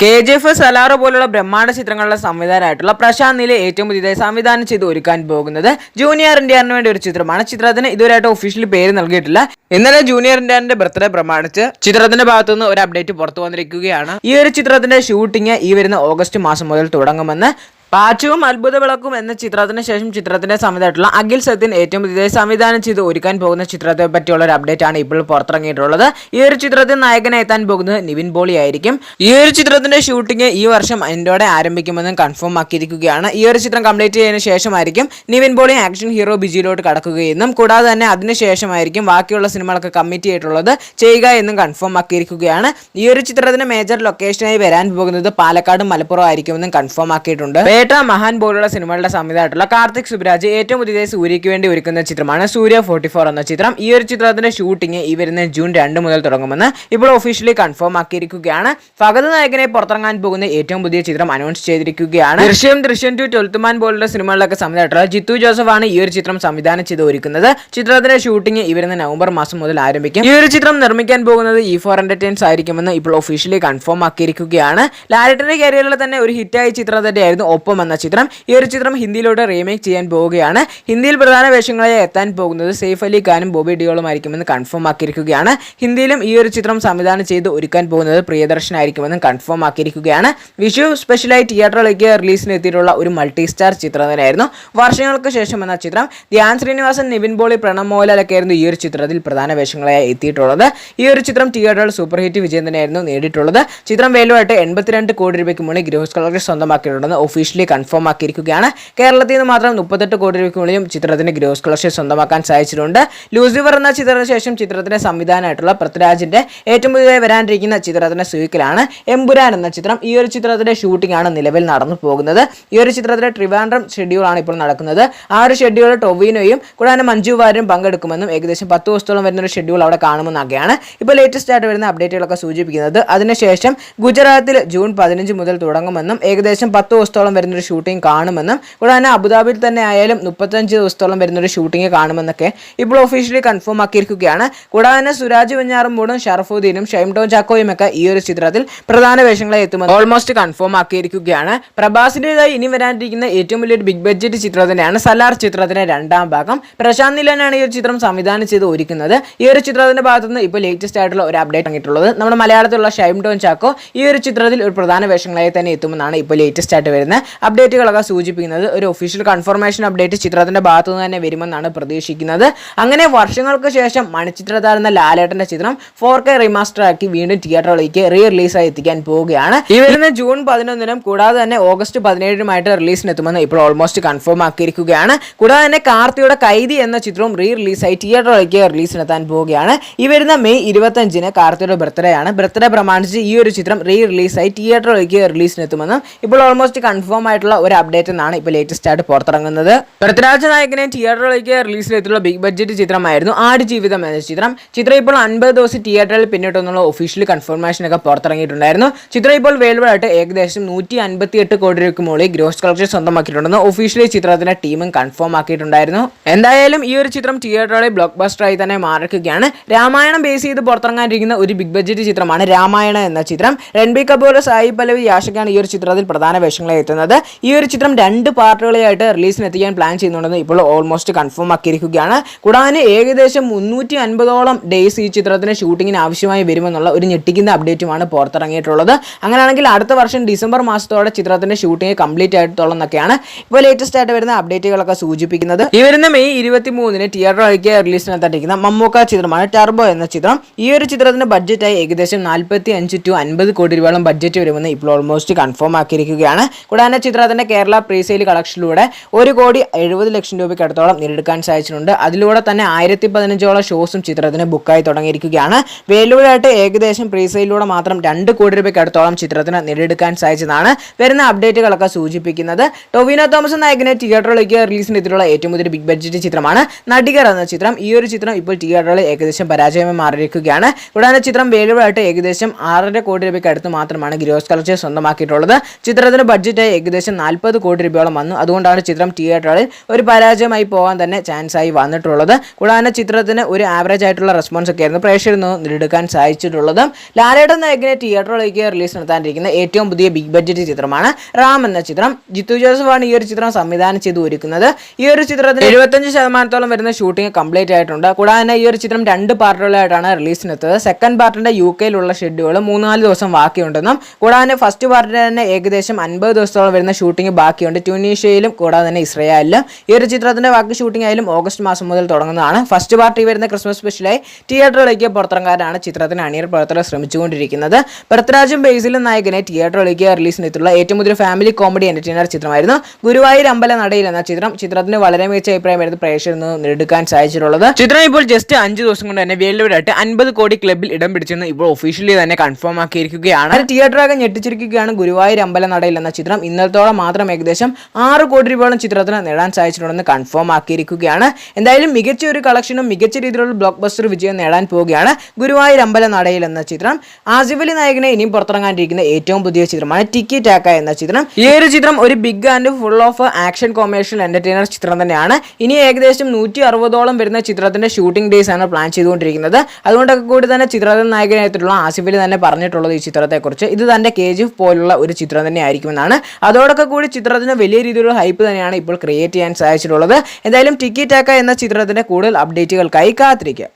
K G F സലാറോ പോലുള്ള ബ്രഹ്മാണ്ഡ ചിത്രങ്ങളുടെ സംവിധാനമായിട്ടുള്ള പ്രശാന്ത് നീലെ ഏറ്റവും പുതിയതായി സംവിധാനം ചെയ്ത് ഒരുക്കാൻ പോകുന്നത് ജൂനിയർ ഇന്ത്യന് വേണ്ടി ഒരു ചിത്രമാണ്. ചിത്രത്തിന് ഇതുവരെയായിട്ട് ഒഫീഷ്യലി പേര് നൽകിയിട്ടില്ല. ഇന്നലെ ജൂനിയർ ഇന്ത്യന്റെ ബർത്ത്ഡേ പ്രമാണിച്ച് ചിത്രത്തിന്റെ ഭാഗത്തുനിന്ന് ഒരു അപ്ഡേറ്റ് പുറത്തു വന്നിരിക്കുകയാണ്. ഈ ഒരു ചിത്രത്തിന്റെ ഷൂട്ടിംഗ് ഈ വരുന്ന ഓഗസ്റ്റ് മാസം മുതൽ തുടങ്ങുമെന്ന് പാച്ചുവും അത്ഭുത വിളക്കും എന്ന ചിത്രത്തിന് ശേഷം ചിത്രത്തിന്റെ സംവിധായിട്ടുള്ള അഖിൽ സത്യൻ ഏറ്റവും പുതിയ സംവിധാനം ചെയ്ത് ഒരുക്കാൻ പോകുന്ന ചിത്രത്തെ പറ്റിയുള്ള ഒരു അപ്ഡേറ്റ് ആണ് ഇപ്പോൾ പുറത്തിറങ്ങിയിട്ടുള്ളത്. ഈ ഒരു ചിത്രത്തിൽ നായകനെ എത്താൻ പോകുന്നത് നിവിൻ പോളി ആയിരിക്കും. ഈ ഒരു ചിത്രത്തിന്റെ ഷൂട്ടിംഗ് ഈ വർഷം എൻഡോടെ ആരംഭിക്കുമെന്നും കൺഫേം ആക്കിയിരിക്കുകയാണ്. ഈ ഒരു ചിത്രം കംപ്ലീറ്റ് ചെയ്തതിനു ശേഷമായിരിക്കും നിവിൻ പോളി ആക്ഷൻ ഹീറോ ബിജിയിലോട്ട് കടക്കുകയെന്നും കൂടാതെ തന്നെ അതിനുശേഷമായിരിക്കും ബാക്കിയുള്ള സിനിമകളൊക്കെ കമ്മിറ്റ് ചെയ്തിട്ടുള്ളത് ചെയ്യുക എന്നും കൺഫേം ആക്കിയിരിക്കുകയാണ്. ഈ ഒരു ചിത്രത്തിന് മേജർ ലൊക്കേഷനായി വരാൻ പോകുന്നത് പാലക്കാടും മലപ്പുറം ആയിരിക്കുമെന്നും കൺഫേം ആക്കിയിട്ടുണ്ട്. പേട്ട മഹാൻ പോലുള്ള സിനിമകളുടെ സംവിധായിട്ടുള്ള കാർത്തിക് സുബ്രാജ് ഏറ്റവും പുതിയ സൂര്യയ്ക്ക് വേണ്ടി ഒരുക്കുന്ന ചിത്രമാണ് സൂര്യ ഫോർട്ടി ഫോർ എന്ന ചിത്രം. ഈ ഒരു ചിത്രത്തിന്റെ ഷൂട്ടിംഗ് ഈ വരുന്ന ജൂൺ രണ്ട് മുതൽ തുടങ്ങുമെന്ന് ഇപ്പോൾ ഒഫീഷ്യലി കൺഫേം ആക്കിയിരിക്കുകയാണ്. ഫഗത് നായകനെ പുറത്തിറങ്ങാൻ പോകുന്ന ഏറ്റവും പുതിയ ചിത്രം അനൗൺസ് ചെയ്തിരിക്കുകയാണ്. ദൃശ്യം ദൃശ്യം ടു ട്വൽത്ത് മാൻ പോലുള്ള സിനിമകളിലൊക്കെ സംവിധായിട്ടുള്ള ജിത്തു ജോസഫ് ആണ് ഈ ഒരു ചിത്രം സംവിധാനം ചെയ്ത് ഒരുക്കുന്നത്. ചിത്രത്തിന്റെ ഷൂട്ടിംഗ് ഈ വരുന്ന നവംബർ മാസം മുതൽ ആരംഭിക്കും. ഈ ഒരു ചിത്രം നിർമ്മിക്കാൻ പോകുന്നത് ഇ ഫോർ എന്റർടൈൻസ് ആയിരിക്കുമെന്ന് ഇപ്പോൾ ഒഫീഷ്യലി കൺഫേം ആക്കിയിരിക്കുകയാണ്. ലാലറ്റിന്റെ കരിയറിൽ തന്നെ ഒരു ഹിറ്റായ ചിത്രം തന്നെയായിരുന്നു ഒപ്പം എന്ന ചിത്രം. ഈ ഒരു ചിത്രം ഹിന്ദിയിലോട്ട് റീമേക്ക് ചെയ്യാൻ പോവുകയാണ്. ഹിന്ദിയിൽ പ്രധാന വേഷങ്ങളായി എത്താൻ പോകുന്നത് സെയ്ഫ് അലി ഖാനും ബോബി ഡിയോളും ആയിരിക്കുമെന്ന് കൺഫേം ആക്കിയിരിക്കുകയാണ്. ഹിന്ദിയിലും ഈ ഒരു ചിത്രം സംവിധാനം ചെയ്ത് ഒരുക്കാൻ പോകുന്നത് പ്രിയദർശൻ ആയിരിക്കുമെന്ന് കൺഫേം ആക്കിയിരിക്കുകയാണ്. വിഷു സ്പെഷ്യലായി തിയേറ്ററിലേക്ക് റിലീസിന് എത്തിയിട്ടുള്ള ഒരു മൾട്ടി സ്റ്റാർ ചിത്രം തന്നെയായിരുന്നു വർഷങ്ങൾക്ക് ശേഷം എന്ന ചിത്രം ധ്യാൻ ശ്രീനിവാസൻ നിവിൻ ബോളി പ്രണവ് മോഹൻലാലൊക്കെ ആയിരുന്നു ഈ ഒരു ചിത്രത്തിൽ പ്രധാന വേഷങ്ങളായി എത്തിയിട്ടുള്ളത്. ഈ ഒരു ചിത്രം തിയേറ്ററിൽ സൂപ്പർ ഹിറ്റ് വിജയം തന്നെയായിരുന്നു നേടിയിട്ടുള്ളത്. ചിത്രം വേലുവായിട്ട് എൺപത്തിരണ്ട് കോടി രൂപയ്ക്ക് മുകളിൽ ഗ്രോസ് കളക്ഷൻ സ്വന്തമാക്കിയിട്ടുണ്ടെന്ന് ഒഫീഷ്യലി കൺഫേം ആക്കിയിരിക്കുകയാണ്. കേരളത്തിൽ നിന്ന് മാത്രം മുപ്പത്തെട്ട് കോടി രൂപയ്ക്കുള്ളിലും ചിത്രത്തിന് ഗ്രോസ് കളക്ഷൻ സ്വന്തമാക്കാൻ സാധിച്ചിട്ടുണ്ട്. ലൂസിഫർ എന്ന ചിത്രത്തിന് ശേഷം ചിത്രത്തിന്റെ സംവിധാനമായിട്ടുള്ള പൃഥ്വിരാജിന്റെ ഏറ്റവും പുതിയതായി വരാനിരിക്കുന്ന ചിത്രത്തിന്റെ സ്വീക്കിലാണ് എമ്പുരാൻ എന്ന ചിത്രം ഈ ഒരു ചിത്രത്തിന്റെ ഷൂട്ടിംഗ് ആണ് നിലവിൽ നടന്നു പോകുന്നത്. ഈ ഒരു ചിത്രത്തിന്റെ ട്രിവാൻഡ്രം ഷെഡ്യൂൾ ആണ് ഇപ്പോൾ നടക്കുന്നത്. ആ ഒരു ഷെഡ്യൂൾ ടൊവിനോയും കൂടാതെ മഞ്ജു വാര്യരും പങ്കെടുക്കുമെന്നും ഏകദേശം പത്ത് ദിവസത്തോളം വരുന്ന ഒരു ഷെഡ്യൂൾ അവിടെ കാണുമെന്നൊക്കെയാണ് ഇപ്പോൾ ലേറ്റസ്റ്റ് ആയിട്ട് വരുന്ന അപ്ഡേറ്റുകളൊക്കെ സൂചിപ്പിക്കുന്നത്. അതിനുശേഷം ഗുജറാത്തിൽ ജൂൺ പതിനഞ്ച് മുതൽ തുടങ്ങുമെന്നും ഏകദേശം പത്ത് ദിവസത്തോളം വരുന്നൊരു ഷൂട്ടിംഗ് കാണുമെന്നും കൂടാതെ അബുദാബിയിൽ തന്നെ ആയാലും മുപ്പത്തഞ്ച് ദിവസത്തോളം വരുന്നൊരു ഷൂട്ടിംഗ് കാണുമെന്നൊക്കെ ഇപ്പോൾ ഒഫീഷ്യലി കൺഫേം ആക്കിയിരിക്കുകയാണ്. കൂടാതെ തന്നെ സുരാജ് വെഞ്ഞാറമ്പൂടും ഷറഫുദ്ദീനും ഷൈം ടോൺ ചാക്കോയും ഒക്കെ ഈ ഒരു ചിത്രത്തിൽ പ്രധാന വേഷങ്ങളെ എത്തുമെന്ന് ഓൾമോസ്റ്റ് കൺഫേം ആക്കിയിരിക്കുകയാണ്. പ്രഭാസിന്റെതായി ഇനി വരാനിരിക്കുന്ന ഏറ്റവും വലിയൊരു ബിഗ് ബഡ്ജറ്റ് ചിത്രം തന്നെയാണ് സലാർ ചിത്രത്തിന്റെ രണ്ടാം ഭാഗം. പ്രശാന്ത് നിലനാണ് ഈ ഒരു ചിത്രം സംവിധാനം ചെയ്ത് ഒരുക്കുന്നത്. ഈ ഒരു ചിത്രത്തിന്റെ ഭാഗത്തുനിന്ന് ഇപ്പോൾ ലേറ്റസ്റ്റ് ആയിട്ടുള്ള ഒരു അപ്ഡേറ്റ് വന്നിട്ടുള്ളത്. നമ്മുടെ മലയാളത്തിലുള്ള ഷൈം ടോൺ ചാക്കോ ഈ ഒരു ചിത്രത്തിൽ ഒരു പ്രധാന വേഷങ്ങളായി തന്നെ എത്തുമെന്നാണ് ഇപ്പോൾ ലേറ്റസ്റ്റ് ആയിട്ട് വരുന്ന അപ്ഡേറ്റുകളൊക്കെ സൂചിപ്പിക്കുന്നത് ഒരു ഒഫീഷ്യൽ കൺഫർമേഷൻ അപ്ഡേറ്റ് ചിത്രത്തിന്റെ ഭാഗത്തു നിന്ന് തന്നെ വരുമെന്നാണ് പ്രതീക്ഷിക്കുന്നത്. അങ്ങനെ വർഷങ്ങൾക്ക് ശേഷം മണിച്ചിത്രതാരുന്ന ലാലേട്ടന്റെ ചിത്രം ഫോർ കെ റിമാസ്റ്റർ ആക്കി വീണ്ടും തിയേറ്ററിലേക്ക് റീ റിലീസായി എത്തിക്കാൻ പോവുകയാണ്. ഈ വരുന്ന ജൂൺ പതിനൊന്നിനും കൂടാതെ തന്നെ ഓഗസ്റ്റ് പതിനേഴിനുമായിട്ട് റിലീസിന് എത്തുമെന്ന് ഇപ്പോൾ ഓൾമോസ്റ്റ് കൺഫേം ആക്കിയിരിക്കുകയാണ്. കൂടാതെ തന്നെ കാർത്തിയുടെ കൈതി എന്ന ചിത്രവും റീ റിലീസായി തിയേറ്ററിലേക്ക് റിലീസിനെത്താൻ പോവുകയാണ്. ഈ വരുന്ന മെയ് ഇരുപത്തഞ്ചിന് കാർത്തിയുടെ ബർത്ത്ഡേ ആണ്. ബർത്ത്ഡേ പ്രമാണിച്ച് ഈ ഒരു ചിത്രം റീ റിലീസായി തിയേറ്ററിലേക്ക് റിലീസിനെത്തുമെന്നും ഇപ്പോൾ ഓൾമോസ്റ്റ് കൺഫേം ആയിട്ടുള്ള ഒരു അപ്ഡേറ്റ് എന്നാണ് ഇപ്പോൾ ലേറ്റസ്റ്റ് ആയിട്ട് പുറത്തിറങ്ങുന്നത്. പൃഥ്വിരാജ് നായകനെ തിയേറ്ററിലേക്ക് റിലീസിലെത്തിയുള്ള ബിഗ് ബഡ്ജറ്റ് ചിത്രമായിരുന്നു ആട് ജീവിതം എന്ന ചിത്രം. ചിത്രം ഇപ്പോൾ അൻപത് ദിവസം തിയേറ്ററിൽ പിന്നിട്ടെന്നുള്ള ഒഫീഷ്യൽ കൺഫർമേഷൻ ഒക്കെ പുറത്തിറങ്ങിയിട്ടുണ്ടായിരുന്നു. ചിത്രം ഇപ്പോൾ വേൾഡ് ഏകദേശം നൂറ്റി അൻപത്തിയെട്ട് കോടി രൂപയ്ക്ക് മുകളിൽ ഗ്രോസ് കളക്ഷൻ സ്വന്തമാക്കിയിട്ടുണ്ടെന്ന് ഒഫീഷ്യലി ചിത്രത്തിന്റെ ടീമും കൺഫേം ആക്കിയിട്ടുണ്ടായിരുന്നു. എന്തായാലും ഈ ഒരു ചിത്രം തിയേറ്ററിലെ ബ്ലോക്ക് ബസ്റ്ററായി തന്നെ മാറിക്കുകയാണ് രാമായണം ബേസ് ചെയ്ത് പുറത്തിറങ്ങാനിരിക്കുന്ന ഒരു ബിഗ് ബഡ്ജറ്റ് ചിത്രമാണ് രാമായണ എന്ന ചിത്രം. രൺബീർ കപൂർ സായി പല്ലവി യാഷക്കാണ് ഈ ഒരു ചിത്രത്തിൽ പ്രധാന വേഷങ്ങളെ എത്തുന്നത് ഈ ഒരു ചിത്രം രണ്ട് പാർട്ടുകളായിട്ട് റിലീസിന് എത്തിക്കാൻ പ്ലാൻ ചെയ്യുന്നുണ്ടെന്ന് ഇപ്പോൾ ഓൾമോസ്റ്റ് കൺഫേം ആക്കിയിരിക്കുകയാണ്. കൂടാതെ ഏകദേശം മുന്നൂറ്റി അൻപതോളം ഡേയ്സ് ഈ ചിത്രത്തിന് ഷൂട്ടിങ്ങിന് ആവശ്യമായി വരുമെന്നുള്ള ഒരു ഞെട്ടിക്കുന്ന അപ്ഡേറ്റുമാണ് പുറത്തിറങ്ങിയിട്ടുള്ളത്. അങ്ങനെയാണെങ്കിൽ അടുത്ത വർഷം ഡിസംബർ മാസത്തോടെ ചിത്രത്തിന്റെ ഷൂട്ടിംഗ് കംപ്ലീറ്റ് ആയിട്ടോളം എന്നൊക്കെയാണ് ഇപ്പോൾ ലേറ്റസ്റ്റ് ആയിട്ട് വരുന്ന അപ്ഡേറ്റുകളൊക്കെ സൂചിപ്പിക്കുന്നത്. ഈ വരുന്ന മെയ് ഇരുപത്തി മൂന്നിന് തിയേറ്ററിലേക്ക് റിലീസിനെത്തിയിരിക്കുന്ന മമ്മൂക്ക ചിത്രമാണ് ടർബോ എന്ന ചിത്രം. ഈ ഒരു ചിത്രത്തിന്റെ ബഡ്ജറ്റായി ഏകദേശം നാൽപ്പത്തി അഞ്ച് ടു അൻപത് കോടി രൂപയോളം ബഡ്ജറ്റ് വരുമെന്ന് ഇപ്പോൾ ഓൾമോസ്റ്റ് കൺഫേം ആക്കിയിരിക്കുകയാണ്. കൂടാതെ ചിത്രത്തിന്റെ കേരള പ്രീസെയിൽ കളക്ഷനിലൂടെ ഒരു കോടി എഴുപത് ലക്ഷം രൂപയ്ക്ക് അടുത്തോളം നേടിയെടുക്കാൻ സാധിച്ചിട്ടുണ്ട്. അതിലൂടെ തന്നെ ആയിരത്തി പതിനഞ്ചോളം ഷോസും ചിത്രത്തിന് ബുക്കായി തുടങ്ങിയിരിക്കുകയാണ്. വേലൂരായിട്ട് ഏകദേശം പ്രീസെയിലൂടെ മാത്രം രണ്ട് കോടി രൂപയ്ക്ക് അടുത്തോളം ചിത്രത്തിന് നേടിയെടുക്കാൻ സാധിച്ചതാണ് വരുന്ന അപ്ഡേറ്റുകളൊക്കെ സൂചിപ്പിക്കുന്നത്. ടൊവിനോ തോമസ് നായകനെ തിയേറ്ററിലേക്ക് റിലീസിന് എത്തിയിട്ടുള്ള ഏറ്റവും വലിയ ബിഗ് ബഡ്ജറ്റ് ചിത്രമാണ് നടികർ എന്ന ചിത്രം. ഈ ഒരു ചിത്രം ഇപ്പോൾ തിയേറ്ററിൽ ഏകദേശം പരാജയമായി മാറിയിരിക്കുകയാണ്. കൂടാതെ ചിത്രം വേലൂരായിട്ട് ഏകദേശം ആറര കോടി രൂപയ്ക്ക് അടുത്ത് മാത്രമാണ് ഗ്രോസ് കളക്ഷൻ സ്വന്തമാക്കിയിട്ടുള്ളത്. ചിത്രത്തിന് ബഡ്ജറ്റായി ഏകദേശം നാൽപ്പത് കോടി രൂപയോളം വന്നു. അതുകൊണ്ടാണ് ചിത്രം തിയേറ്ററിൽ ഒരു പരാജയമായി പോകാൻ തന്നെ ചാൻസ് ആയി വന്നിട്ടുള്ളത്. കൂടാതെ ചിത്രത്തിന് ഒരു ആവറേജ് ആയിട്ടുള്ള റെസ്പോൺസ് ഒക്കെ ആയിരുന്നു പ്രേക്ഷകരിൽ നിന്ന് നേടിയെടുക്കാൻ സാധിച്ചിട്ടുള്ളത്. ലാലേട്ടൻ നായകനെ തിയേറ്ററിലേക്ക് റിലീസ് നടത്താനിരിക്കുന്ന ഏറ്റവും പുതിയ ബിഗ് ബഡ്ജറ്റ് ചിത്രമാണ് റാം എന്ന ചിത്രം. ജിത്തു ജോസഫാണ് ഈ ഒരു ചിത്രം സംവിധാനം ചെയ്ത് ഒരുക്കുന്നത്. ഈ ഒരു ചിത്രത്തിന് എഴുപത്തഞ്ച് ശതമാനത്തോളം വരുന്ന ഷൂട്ടിംഗ് കംപ്ലീറ്റ് ആയിട്ടുണ്ട്. കൂടാതെ ഈ ഒരു ചിത്രം രണ്ട് പാർട്ടുകളായിട്ടാണ് റിലീസിനെത്തത് സെക്കൻഡ് പാർട്ടിന്റെ യു കെയിലുള്ള ഷെഡ്യൂൾ മൂന്നാൽ ദിവസം ബാക്കിയുണ്ടെന്നും കൂടാതെ ഫസ്റ്റ് പാർട്ടിന് തന്നെ ഏകദേശം അൻപത് ദിവസത്തോളം വരുന്ന ഷൂട്ടിംഗ് ബാക്കിയുണ്ട്. ട്യൂണീഷ്യയിലും കൂടാതെ തന്നെ ഇസ്രയേലിലും. ഈ ഒരു ചിത്രത്തിന്റെ ബാക്കി ഷൂട്ടിംഗ് ആയാലും ഓഗസ്റ്റ് മാസം മുതൽ തുടങ്ങുന്നതാണ്. ഫസ്റ്റ് പാർട്ടി വരുന്ന ക്രിസ്മസ് സ്പെഷ്യലായി തിയേറ്ററിലേക്ക് പുറത്തിറങ്ങാനാണ് ചിത്രത്തിന് അണിയർ പുറത്തിറ ശ്രമിച്ചുകൊണ്ടിരിക്കുന്നത്. പൃഥ്വിരാജും ബേസിലും നായകനെ തിയേറ്ററിലേക്ക് റിലീസിനെത്തുള്ള ഏറ്റവും പുതിയ ഫാമിലി കോമഡി എന്റർടൈനർ ചിത്രമായിരുന്നു. ഗുരുവായൂർ അമ്പല നടയിൽ എന്ന ചിത്രം ചിത്രത്തിന് വളരെ മികച്ച അഭിപ്രായമായിരുന്നു പ്രേക്ഷകരിൽ നിന്ന് നേടിയെടുക്കാൻ സാധിച്ചിട്ടുള്ളത്. ചിത്രം ഇപ്പോൾ ജസ്റ്റ് അഞ്ച് ദിവസം കൊണ്ട് തന്നെ വേൾഡ് ആയിട്ട് അൻപത് കോടി ക്ലബിൽ ഇടം പിടിച്ചെന്ന് ഇപ്പോൾ ഒഫീഷ്യലി തന്നെ കൺഫേം ആക്കിയിരിക്കുകയാണ്. തിയേറ്ററാകെ ഞെട്ടിച്ചിരിക്കുകയാണ് ഗുരുവായൂർ അമ്പല നടയിൽ എന്ന ചിത്രം. ഇന്നലത്തോളം മാത്രം ഏകദേശം ആറ് കോടി രൂപയോളം ചിത്രത്തിന് നേടാൻ സാധിച്ചിട്ടുണ്ടെന്ന് കൺഫേം ആക്കിയിരിക്കുകയാണ്. എന്തായാലും മികച്ച ഒരു കളക്ഷനും മികച്ച രീതിയിലുള്ള ബ്ലോക്ക് ബസ്റ്റർ വിജയം നേടാൻ പോവുകയാണ് ഗുരുവായൂർ അമ്പല നടയിൽ എന്ന ചിത്രം. ആസിഫ് അലി നായകനെ ഇനിയും പുറത്തിറങ്ങാനിരിക്കുന്ന ഏറ്റവും പുതിയ ചിത്രമാണ് ടിക്കി ടാക്ക എന്ന ചിത്രം. ഈ ഒരു ചിത്രം ഒരു big and full of action commercial entertainer ചിത്രം തന്നെയാണ്. ഇനി ഏകദേശം നൂറ്റി അറുപതോളം വരുന്ന ചിത്രത്തിന്റെ ഷൂട്ടിംഗ് ഡേയ്സ് ആണ് പ്ലാൻ ചെയ്തുകൊണ്ടിരിക്കുന്നത്. അതുകൊണ്ടൊക്കെ കൂടി തന്നെ ചിത്രത്തിൽ നായകനായിട്ടുള്ള ആസിഫ് അലി തന്നെ പറഞ്ഞിട്ടുള്ളത് ഈ ചിത്രത്തെക്കുറിച്ച്. ഇത് തന്റെ കെ ജി എഫ് പോലുള്ള ഒരു ചിത്രം തന്നെ ആയിരിക്കുമെന്നാണ് അതോടൊക്കെ കൂടി ചിത്രത്തിന് വലിയ രീതിയിലുള്ള ഹൈപ്പ് തന്നെയാണ് ഇപ്പോൾ ക്രിയേറ്റ് ചെയ്യാൻ സാധിച്ചിട്ടുള്ളത്. എന്തായാലും ടിക്കി ടാക്ക എന്ന ചിത്രത്തിന്റെ കൂടുതൽ അപ്ഡേറ്റുകൾക്കായി കാത്തിരിക്കുക